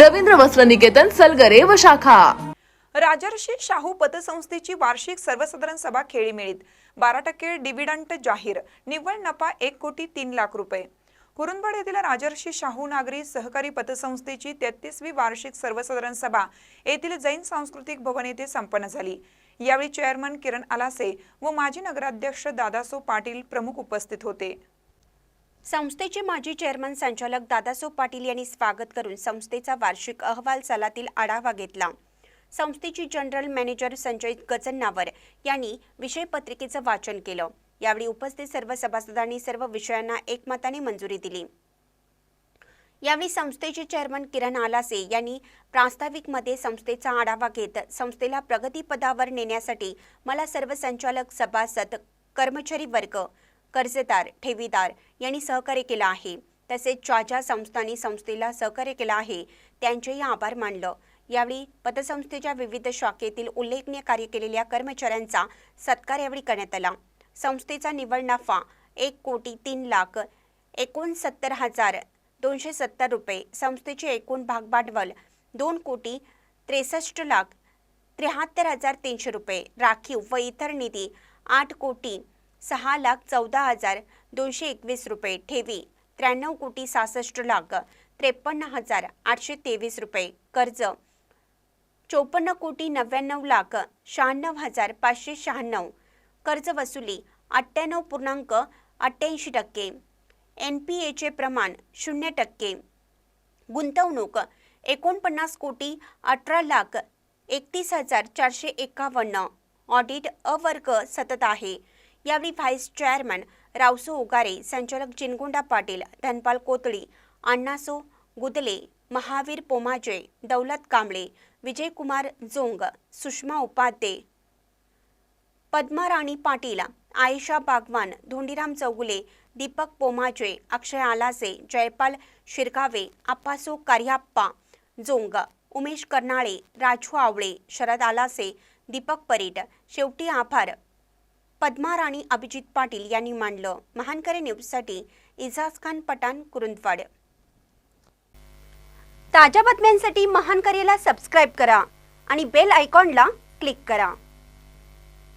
रवींद्र वस्त्र निकेतन सलगरे व शाखा. राजर्षी शाहू पतसंस्थेची वार्षिक सर्वसाधारण सभा खेळीमेळीत बारा टक्के डिव्हिडंट जाहीर. निव्वळ नफा एक कोटी तीन लाख रुपये. कुरुंदवाड येथील राजर्षी शाहू नागरी सहकारी पतसंस्थेची तेहतीसवी वार्षिक सर्वसाधारण सभा येथील जैन सांस्कृतिक भवन येथे संपन्न झाली. यावेळी चेअरमन किरण आलासे व माजी नगराध्यक्ष दादासो पाटील प्रमुख उपस्थित होते. संस्थेचे माजी चेअरमन संचालक दादासो पाटील यांनी स्वागत करून संस्थेचा वार्षिक अहवाल सलातील आढावा घेतला. संस्थेची जनरल मॅनेजर संजय गजन्नावर यांनी विषय पत्रिकेचं वाचन केलं. यावेळी उपस्थित सर्व सभासदांनी सर्व विषयांना एकमताने मंजुरी दिली. यावेळी संस्थेचे चेअरमन किरण आलासे यांनी प्रास्ताविकमध्ये संस्थेचा आढावा घेत संस्थेला प्रगतीपदावर नेण्यासाठी मला सर्व संचालक सभासद कर्मचारी वर्ग कर्जदार ठेवीदार यांनी सहकार्य केलं आहे. तसेच ज्या ज्या संस्थांनी संस्थेला सहकार्य केलं आहे त्यांचेही आभार मानलं. यावेळी पतसंस्थेच्या विविध शाखेतील उल्लेखनीय कार्य केलेल्या कर्मचाऱ्यांचा सत्कार यावेळी करण्यात आला. संस्थेचा निव्वळ नफा एक कोटी तीन लाख एकोणसत्तर हजार दोनशे सत्तर रुपये संस्थेचे एकूण भागभांडवल दोन कोटी त्रेसष्ट लाख त्र्याहत्तर हजार तीनशे रुपये राखीव व इतर निधी आठ कोटी सहा लाख चौदा हजार दोनशे एकवीस रुपये ठेवी. त्र्याण्णव कोटी सहासष्ट लाख त्रेपन्न हजार आठशे तेवीस रुपये कर्ज. चोपन्न कोटी नव्याण्णव लाख शहाण्णव हजार पाचशे शहाण्णव कर्ज वसुली अठ्ठ्याण्णव पूर्णांक अठ्ठ्याऐंशी टक्के. एन पी एचे प्रमाण शून्य टक्के. गुंतवणूक एकोणपन्नास कोटी अठरा लाख एकतीस हजार चारशे एकावन्न. ऑडिट अवर्ग सतत आहे. यावेळी व्हाईस चेअरमन रावसो उगारे संचालक चिनगुंडा पाटील धनपाल कोतळी अण्णासो गुदले महावीर पोमाजे दौलत कांबळे विजयकुमार जोंग सुषमा उपाध्ये पद्मा राणी पाटील आयशा बागवान धोंडीराम चौगुले दीपक पोमाजे अक्षय आलासे जयपाल शिरकावे आप्पासो कार्याप्पा जोंग उमेश कर्नाळे राजू आवळे शरद आलासे दीपक परीट शेवटी आभार. पद्मा राणी अभिजित पाटील यांनी मांडलं. महानकरे न्यूजसाठी इजाज खान पठाण कुरुंदवाड. ताज्या बातम्यांसाठी महानकरेला सबस्क्राईब करा आणि बेल आयकॉनला क्लिक करा.